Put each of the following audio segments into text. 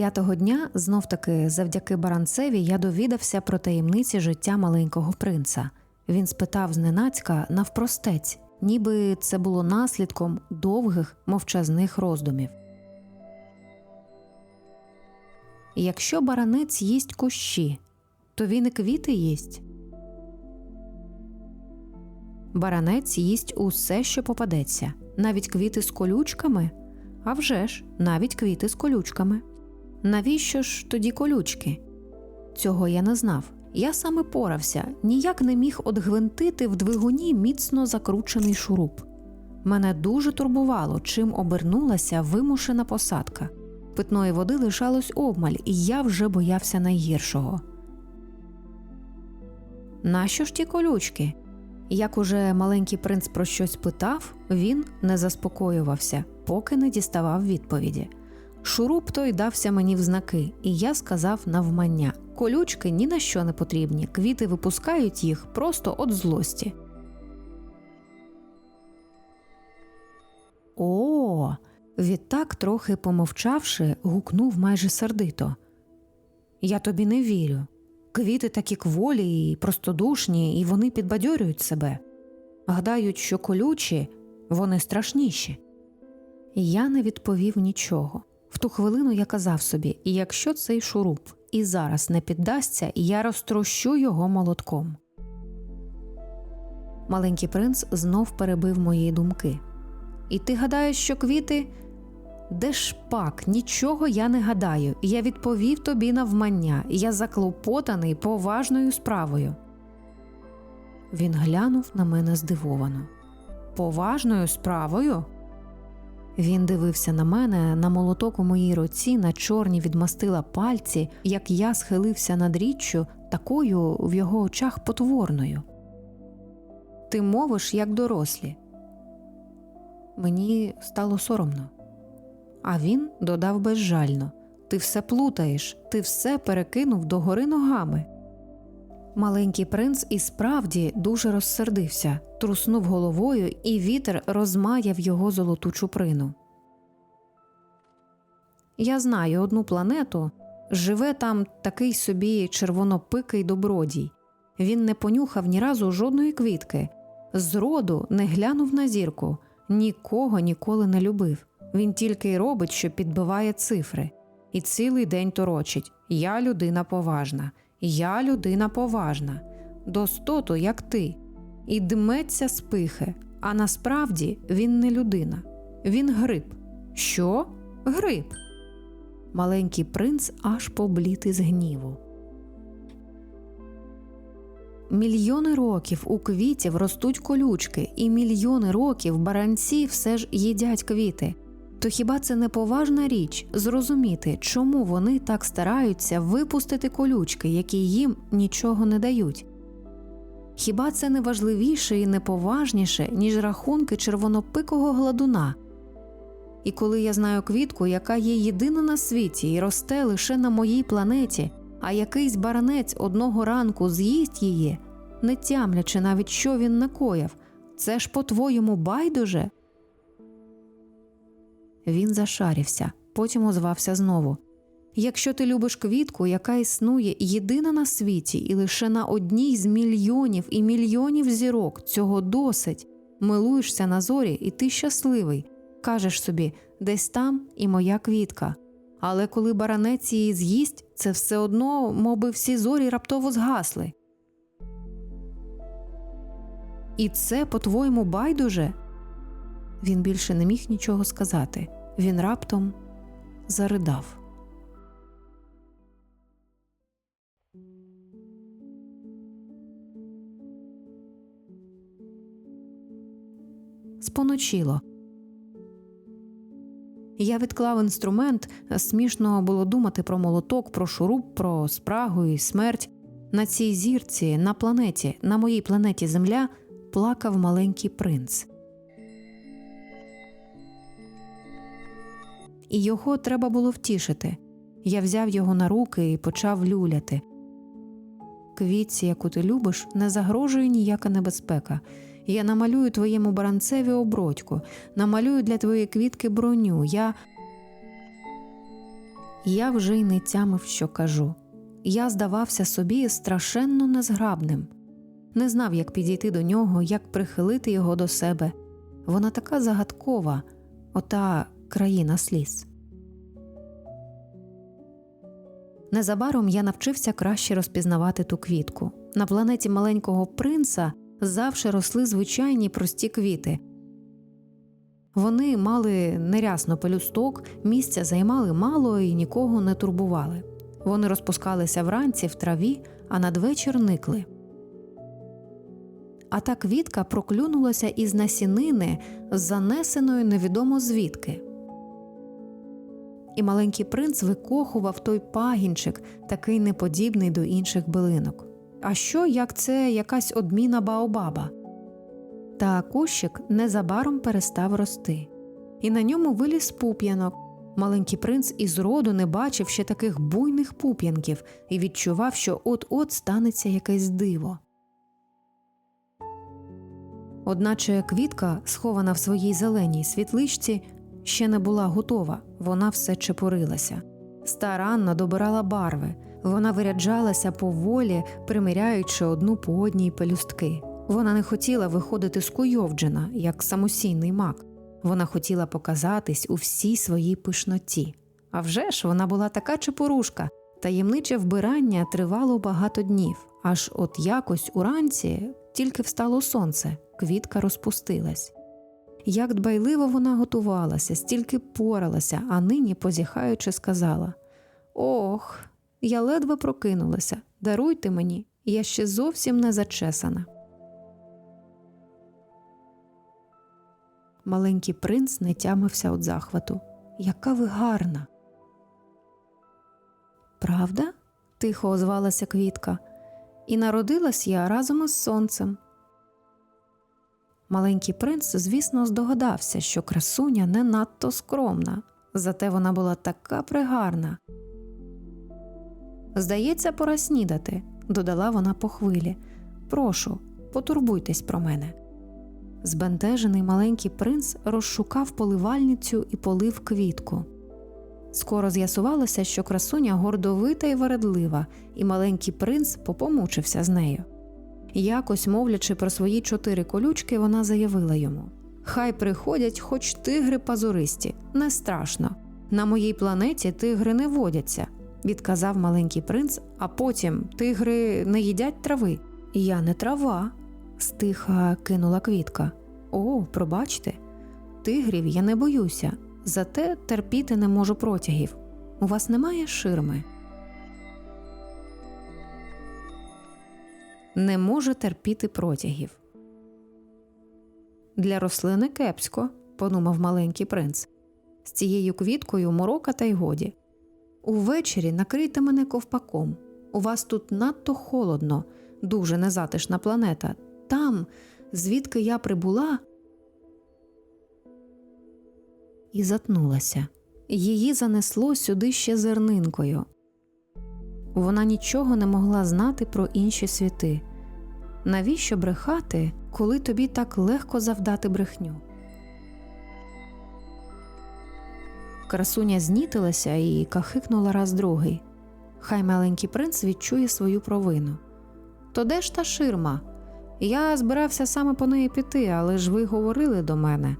П'ятого дня, знов таки, завдяки баранцеві, я довідався про таємниці життя маленького принца. Він спитав зненацька навпростець, ніби це було наслідком довгих мовчазних роздумів. Якщо баранець їсть кущі, то він і квіти їсть. Баранець їсть усе, що попадеться, навіть квіти з колючками. А вже ж, навіть квіти з колючками. Навіщо ж тоді колючки? Цього я не знав. Я саме порався, ніяк не міг одгвинтити в двигуні міцно закручений шуруп. Мене дуже турбувало, чим обернулася вимушена посадка. Питної води лишалось обмаль, і я вже боявся найгіршого. Нащо ж ті колючки? Як уже маленький принц про щось питав, він не заспокоювався, поки не діставав відповіді. Шуруп той дався мені в знаки, і я сказав навмання колючки ні на що не потрібні, квіти випускають їх просто від злості. О, відтак, трохи помовчавши, гукнув майже сердито. Я тобі не вірю. Квіти такі кволі і простодушні, і вони підбадьорюють себе. Гадають, що колючі, вони страшніші. Я не відповів нічого. В ту хвилину я казав собі: якщо цей шуруп і зараз не піддасться, я розтрощу його молотком. Маленький принц знов перебив мої думки. І ти гадаєш, що квіти? Де ж пак, нічого я не гадаю, я відповів тобі навмання, я заклопотаний поважною справою. Він глянув на мене здивовано. Поважною справою? Він дивився на мене, на молоток у моїй руці, на чорні відмастила пальці, як я схилився над річчю, такою в його очах потворною. Ти мовиш, як дорослі. Мені стало соромно. А він додав безжально Ти все плутаєш, ти все перекинув догори ногами. Маленький принц і справді дуже розсердився, труснув головою, і вітер розмаяв його золоту чуприну. Я знаю одну планету живе там такий собі червонопикий добродій. Він не понюхав ні разу жодної квітки, зроду не глянув на зірку, нікого ніколи не любив. Він тільки й робить, що підбиває цифри, і цілий день торочить Я людина поважна, я людина поважна, достоту, як ти, і дметься з пихи, а насправді він не людина, він гриб. Що? Гриб. Маленький принц аж поблід із гніву. Мільйони років у квітів ростуть колючки, і мільйони років баранці все ж їдять квіти. То хіба це не поважна річ зрозуміти, чому вони так стараються випустити колючки, які їм нічого не дають? Хіба це не важливіше і не поважніше, ніж рахунки червонопикого гладуна? І коли я знаю квітку, яка є єдина на світі і росте лише на моїй планеті, а якийсь баранець одного ранку з'їсть її, не тямлячи навіть, що він накояв, це ж по-твоєму байдуже? Він зашарівся, потім озвався знову. Якщо ти любиш квітку, яка існує єдина на світі, і лише на одній з мільйонів і мільйонів зірок цього досить, милуєшся на зорі, і ти щасливий, кажеш собі, десь там і моя квітка. Але коли баранець її з'їсть, це все одно, мовби всі зорі раптово згасли. І це, по-твоєму, байдуже? Він більше не міг нічого сказати. Він раптом заридав. Споночило. Я відклав інструмент, смішно було думати про молоток, про шуруп, про спрагу і смерть. На цій зірці, на планеті, на моїй планеті Земля плакав маленький принц. І його треба було втішити. Я взяв його на руки і почав люляти. Квітці, яку ти любиш, не загрожує ніяка небезпека. Я намалюю твоєму баранцеві обродьку, намалюю для твоєї квітки броню. Я Я вже й не тямив, що кажу. Я здавався собі страшенно незграбним, не знав, як підійти до нього, як прихилити його до себе. Вона така загадкова, ота країна сліз. Незабаром я навчився краще розпізнавати ту квітку. На планеті маленького принца завше росли звичайні прості квіти. Вони мали нерясно пелюсток, місця займали мало і нікого не турбували. Вони розпускалися вранці в траві, а надвечір никли. А та квітка проклюнулася із насінини, занесеної невідомо звідки. І маленький принц викохував той пагінчик, такий неподібний до інших билинок. А що, як це якась одміна Баобаба? Та кущик незабаром перестав рости, і на ньому виліз пуп'янок. Маленький принц із роду не бачив ще таких буйних пуп'янків і відчував, що от-от станеться якесь диво. Одначе квітка, схована в своїй зеленій світличці, ще не була готова, вона все чепурилася. Старанно добирала барви, вона виряджалася поволі, примиряючи одну по одній пелюстки. Вона не хотіла виходити скуйовджена, як самосійний мак. Вона хотіла показатись у всій своїй пишноті. А вже ж вона була така чепурушка, таємниче вбирання тривало багато днів, аж от якось уранці тільки встало сонце, квітка розпустилась. Як дбайливо вона готувалася, стільки поралася, а нині, позіхаючи, сказала Ох, я ледве прокинулася, даруйте мені, я ще зовсім не зачесана. Маленький принц не тямився від захвату. Яка ви гарна. Правда? тихо озвалася квітка. І народилась я разом із сонцем. Маленький принц, звісно, здогадався, що красуня не надто скромна, зате вона була така пригарна. Здається, пора снідати, додала вона по хвилі. Прошу, потурбуйтесь про мене. Збентежений маленький принц розшукав поливальницю і полив квітку. Скоро з'ясувалося, що красуня гордовита і вередлива, і маленький принц попомучився з нею. Якось, мовлячи про свої чотири колючки, вона заявила йому Хай приходять хоч тигри пазуристі, не страшно. На моїй планеті тигри не водяться, відказав маленький принц, а потім тигри не їдять трави. Я не трава, стиха кинула квітка. О, пробачте, тигрів я не боюся, зате терпіти не можу протягів. У вас немає ширми. Не може терпіти протягів. Для рослини кепсько, подумав маленький принц. З цією квіткою морока та й годі. Увечері накрийте мене ковпаком. У вас тут надто холодно, дуже незатишна планета. Там, звідки я прибула, і затнулася. Її занесло сюди ще зернинкою. Вона нічого не могла знати про інші світи. Навіщо брехати, коли тобі так легко завдати брехню? Красуня знітилася і кахикнула раз другий. Хай маленький принц відчує свою провину. То де ж та ширма? Я збирався саме по неї піти, але ж ви говорили до мене.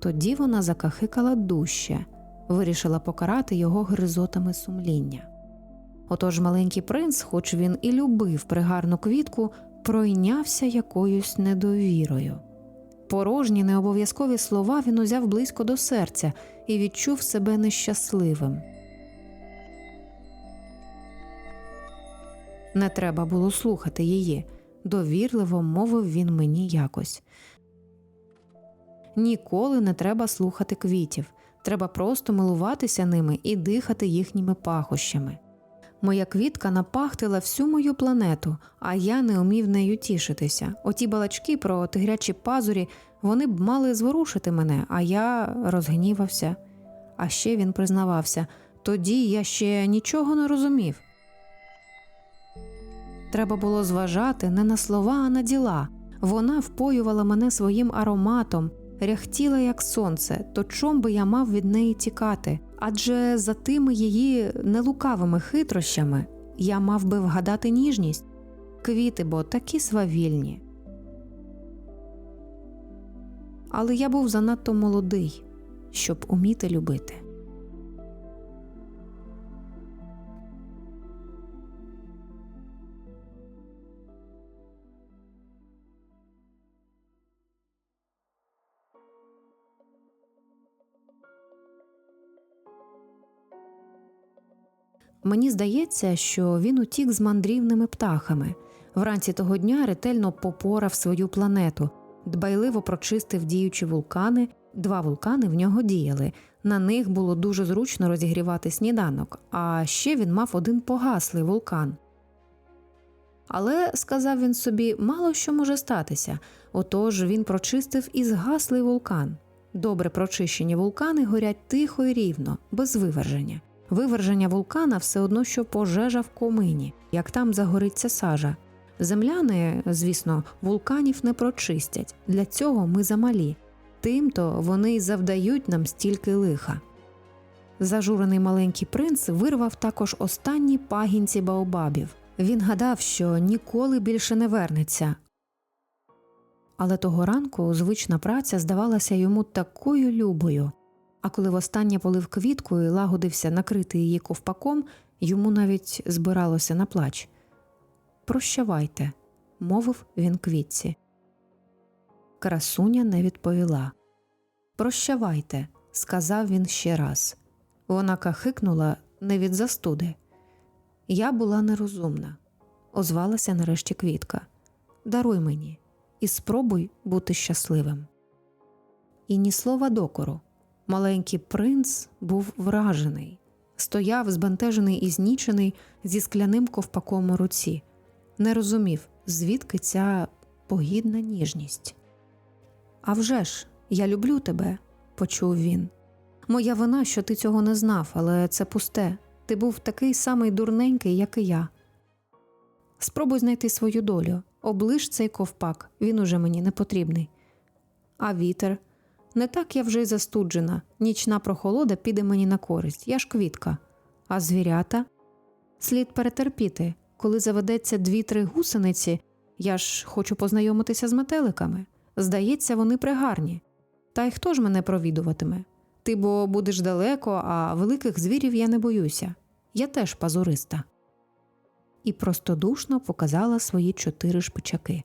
Тоді вона закахикала дужче, вирішила покарати його гризотами сумління. Отож маленький принц, хоч він і любив пригарну квітку, пройнявся якоюсь недовірою. Порожні необов'язкові слова він узяв близько до серця і відчув себе нещасливим. Не треба було слухати її, довірливо мовив він мені якось. Ніколи не треба слухати квітів, треба просто милуватися ними і дихати їхніми пахощами. Моя квітка напахтила всю мою планету, а я не умів нею тішитися. Оті балачки про тигрячі пазурі вони б мали зворушити мене, а я розгнівався. А ще він признавався тоді я ще нічого не розумів. Треба було зважати не на слова, а на діла. Вона впоювала мене своїм ароматом, ряхтіла, як сонце, то чом би я мав від неї тікати, Адже за тими її нелукавими хитрощами я мав би вгадати ніжність, квіти, бо такі свавільні. Але я був занадто молодий, щоб уміти любити. Мені здається, що він утік з мандрівними птахами. Вранці того дня ретельно попорав свою планету, дбайливо прочистив діючі вулкани. Два вулкани в нього діяли. На них було дуже зручно розігрівати сніданок, а ще він мав один погаслий вулкан. Але, сказав він собі, мало що може статися. Отож він прочистив і згаслий вулкан. Добре прочищені вулкани горять тихо і рівно, без виверження. Виверження вулкана все одно, що пожежа в комині, як там загориться сажа. Земляни, звісно, вулканів не прочистять. Для цього ми замалі. Тимто вони й завдають нам стільки лиха. Зажурений маленький принц вирвав також останні пагінці baobabів. Він гадав, що ніколи більше не вернеться. Але того ранку звична праця здавалася йому такою любою. А коли востаннє полив квітку і лагодився накрити її ковпаком, йому навіть збиралося на плач. Прощавайте, мовив він квітці. Красуня не відповіла. Прощавайте, сказав він ще раз. Вона кахикнула не від застуди. Я була нерозумна, озвалася нарешті квітка. Даруй мені і спробуй бути щасливим. І ні слова докору. Маленький принц був вражений, стояв збентежений і знічений зі скляним ковпаком у руці, не розумів, звідки ця погідна ніжність. «А вже ж, я люблю тебе, почув він. Моя вина, що ти цього не знав, але це пусте. Ти був такий самий дурненький, як і я. Спробуй знайти свою долю, оближ цей ковпак, він уже мені не потрібний. А вітер. Не так я вже й застуджена, нічна прохолода піде мені на користь, я ж квітка. А звірята слід перетерпіти, коли заведеться дві-три гусениці, я ж хочу познайомитися з метеликами. Здається, вони пригарні. Та й хто ж мене провідуватиме? Ти бо будеш далеко, а великих звірів я не боюся. Я теж пазуриста. І простодушно показала свої чотири шпичаки.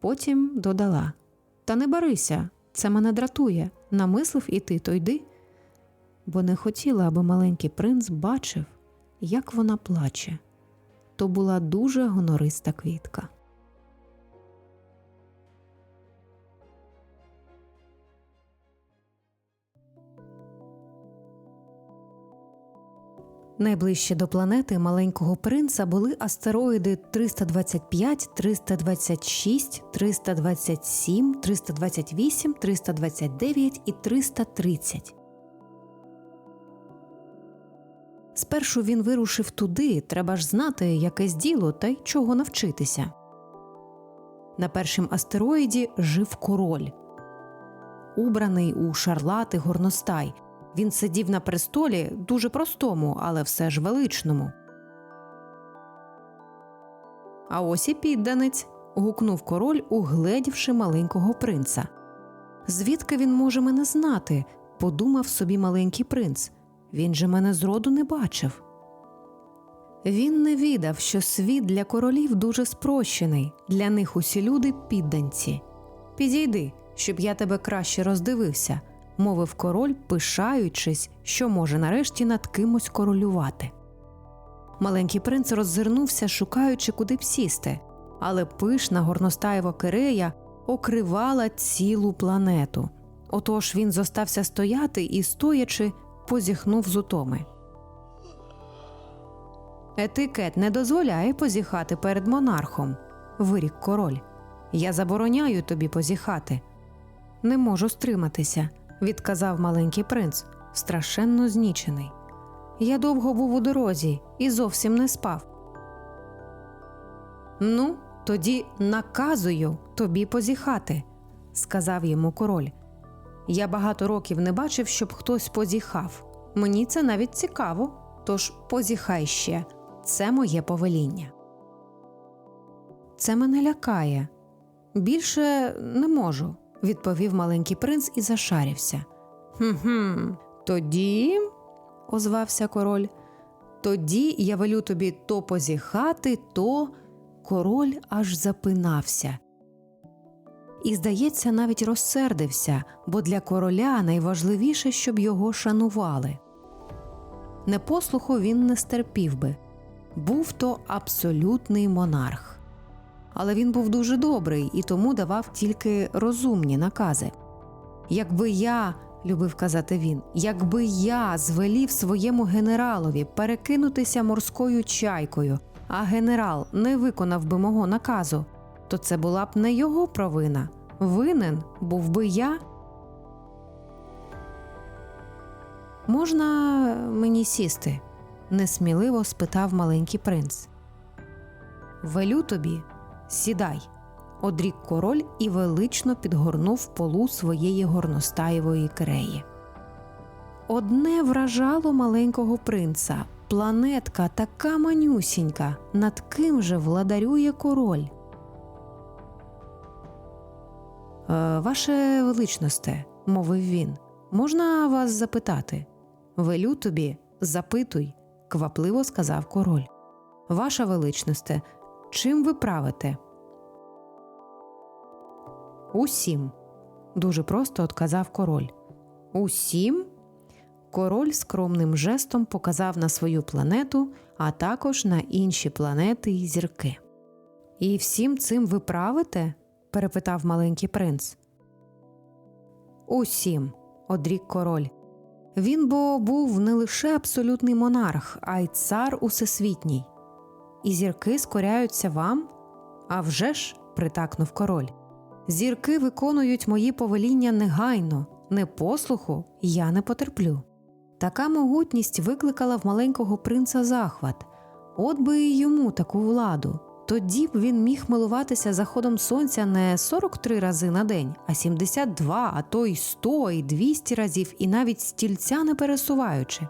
Потім додала Та не барися, це мене дратує. Намислив іти, то йди. Бо не хотіла, аби маленький принц бачив, як вона плаче. То була дуже гонориста квітка. Найближче до планети маленького принца були астероїди 325, 326, 327, 328, 329 і 330. Спершу він вирушив туди, треба ж знати якесь діло та й чого навчитися. На першому астероїді жив король, убраний у шарлати горностай. Він сидів на престолі дуже простому, але все ж величному. А ось і підданець. гукнув король, угледівши маленького принца. Звідки він може мене знати? подумав собі маленький принц. Він же мене зроду не бачив. Він не відав, що світ для королів дуже спрощений, для них усі люди підданці. Підійди, щоб я тебе краще роздивився мовив король, пишаючись, що може нарешті над кимось королювати. Маленький принц роззирнувся, шукаючи, куди б сісти, але пишна горностаєва кирея окривала цілу планету. Отож він зостався стояти і, стоячи, позіхнув з утоми. Етикет не дозволяє позіхати перед монархом, вирік король. Я забороняю тобі позіхати. Не можу стриматися відказав маленький принц, страшенно знічений. Я довго був у дорозі і зовсім не спав. Ну, тоді наказую тобі позіхати, сказав йому король. Я багато років не бачив, щоб хтось позіхав. Мені це навіть цікаво, тож позіхай ще, це моє повеління. Це мене лякає. Більше не можу, відповів маленький принц і зашарівся. «Хм-хм, тоді, озвався король, тоді я велю тобі то позіхати, то король аж запинався. І, здається, навіть розсердився, бо для короля найважливіше, щоб його шанували. Непослуху він не стерпів би був то абсолютний монарх. Але він був дуже добрий і тому давав тільки розумні накази. Якби я, любив казати він, якби я звелів своєму генералові перекинутися морською чайкою, а генерал не виконав би мого наказу, то це була б не його провина. Винен був би я. Можна мені сісти? несміливо спитав маленький принц. Велю тобі, сідай, одрік король і велично підгорнув полу своєї горностаєвої киреї. Одне вражало маленького принца планетка така манюсінька, над ким же владарює король. «Е, Ваше величносте, мовив він, можна вас запитати? Велю тобі, запитуй, квапливо сказав король. Ваша величносте, чим ви правите? Усім, дуже просто отказав король. Усім? Король скромним жестом показав на свою планету, а також на інші планети і зірки. І всім цим ви правите? перепитав маленький принц. Усім, одрік король. Він бо був не лише абсолютний монарх, а й цар усесвітній. І зірки скоряються вам? А вже ж, притакнув король. Зірки виконують мої повеління негайно, непослуху я не потерплю. Така могутність викликала в маленького принца захват, от би і йому таку владу. Тоді б він міг милуватися заходом сонця не 43 рази на день, а 72, а то й 100, і 200 разів, і навіть стільця не пересуваючи.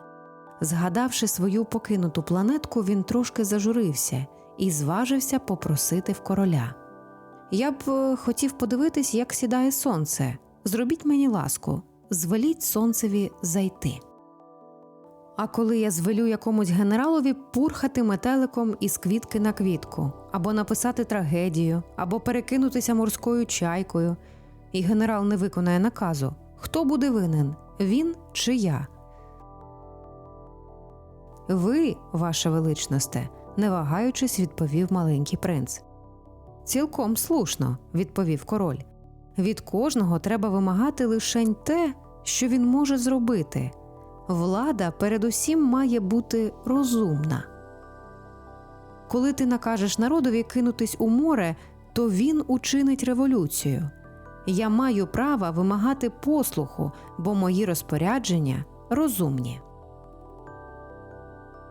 Згадавши свою покинуту планетку, він трошки зажурився і зважився попросити в короля. Я б е, хотів подивитись, як сідає сонце. Зробіть мені ласку, звеліть сонцеві зайти. А коли я звелю якомусь генералові пурхати метеликом із квітки на квітку, або написати трагедію, або перекинутися морською чайкою, і генерал не виконає наказу, хто буде винен він чи я? Ви, ваша величносте, не вагаючись, відповів маленький принц. Цілком слушно, відповів король. Від кожного треба вимагати лише те, що він може зробити. Влада передусім має бути розумна. Коли ти накажеш народові кинутись у море, то він учинить революцію. Я маю право вимагати послуху, бо мої розпорядження розумні.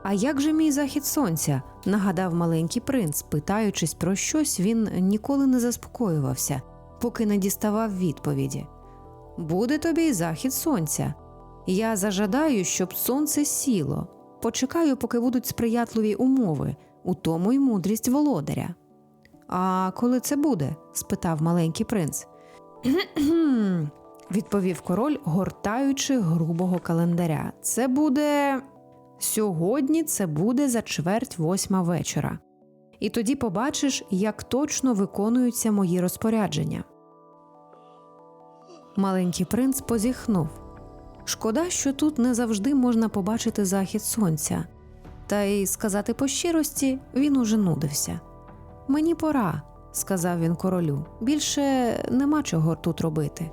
А як же мій захід сонця? нагадав маленький принц, питаючись про щось, він ніколи не заспокоювався, поки не діставав відповіді. Буде тобі й захід сонця. Я зажадаю, щоб сонце сіло. Почекаю, поки будуть сприятливі умови, у тому й мудрість володаря. А коли це буде? спитав маленький принц. відповів король, гортаючи грубого календаря. Це буде сьогодні, це буде за чверть восьма вечора. І тоді побачиш, як точно виконуються мої розпорядження. Маленький принц позіхнув. Шкода, що тут не завжди можна побачити захід сонця. Та й сказати по щирості, він уже нудився. Мені пора, сказав він королю. Більше нема чого тут робити.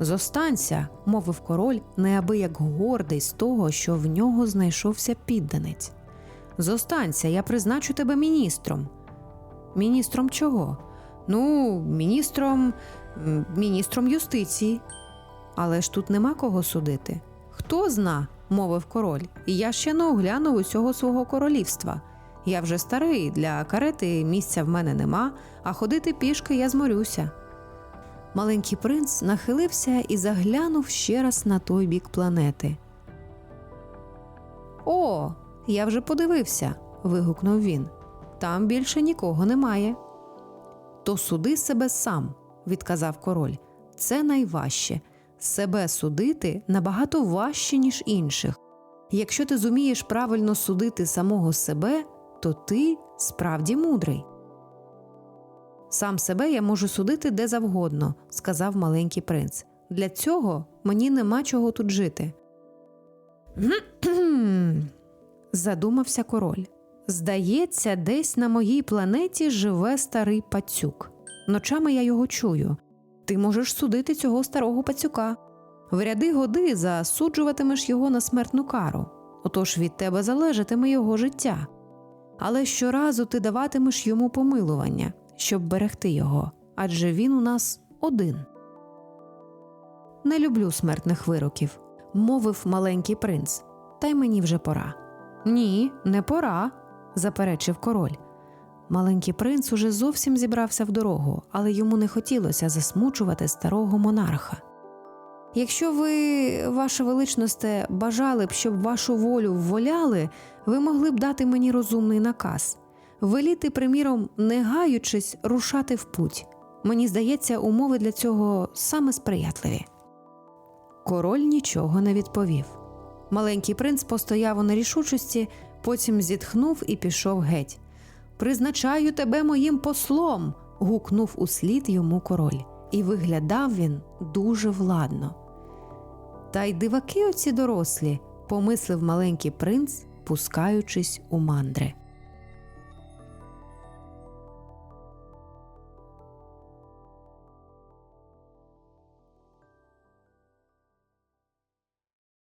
Зостанься, мовив король, неабияк гордий з того, що в нього знайшовся підданець. Зостанься, я призначу тебе міністром. Міністром чого? Ну, міністром, міністром юстиції. Але ж тут нема кого судити. Хто зна, мовив король, і я ще не оглянув усього свого королівства. Я вже старий, для карети місця в мене нема, а ходити пішки я зморюся. Маленький принц нахилився і заглянув ще раз на той бік планети. О, я вже подивився. вигукнув він. Там більше нікого немає. То суди себе сам, відказав король. Це найважче. Себе судити набагато важче, ніж інших. Якщо ти зумієш правильно судити самого себе, то ти справді мудрий. Сам себе я можу судити де завгодно, сказав маленький принц. Для цього мені нема чого тут жити. Задумався король. Здається, десь на моїй планеті живе старий пацюк. Ночами я його чую. Ти можеш судити цього старого пацюка. В ряди годи засуджуватимеш його на смертну кару, отож від тебе залежатиме його життя. Але щоразу ти даватимеш йому помилування, щоб берегти його, адже він у нас один. Не люблю смертних вироків, мовив маленький принц, та й мені вже пора. Ні, не пора, заперечив король. Маленький принц уже зовсім зібрався в дорогу, але йому не хотілося засмучувати старого монарха. Якщо ви, ваше величносте, бажали б, щоб вашу волю вволяли, ви могли б дати мені розумний наказ веліти, приміром, не гаючись, рушати в путь. Мені здається, умови для цього саме сприятливі. Король нічого не відповів. Маленький принц постояв у нерішучості, потім зітхнув і пішов геть. Призначаю тебе моїм послом. гукнув услід йому король, і виглядав він дуже владно. Та й диваки оці дорослі, помислив маленький принц, пускаючись у мандри.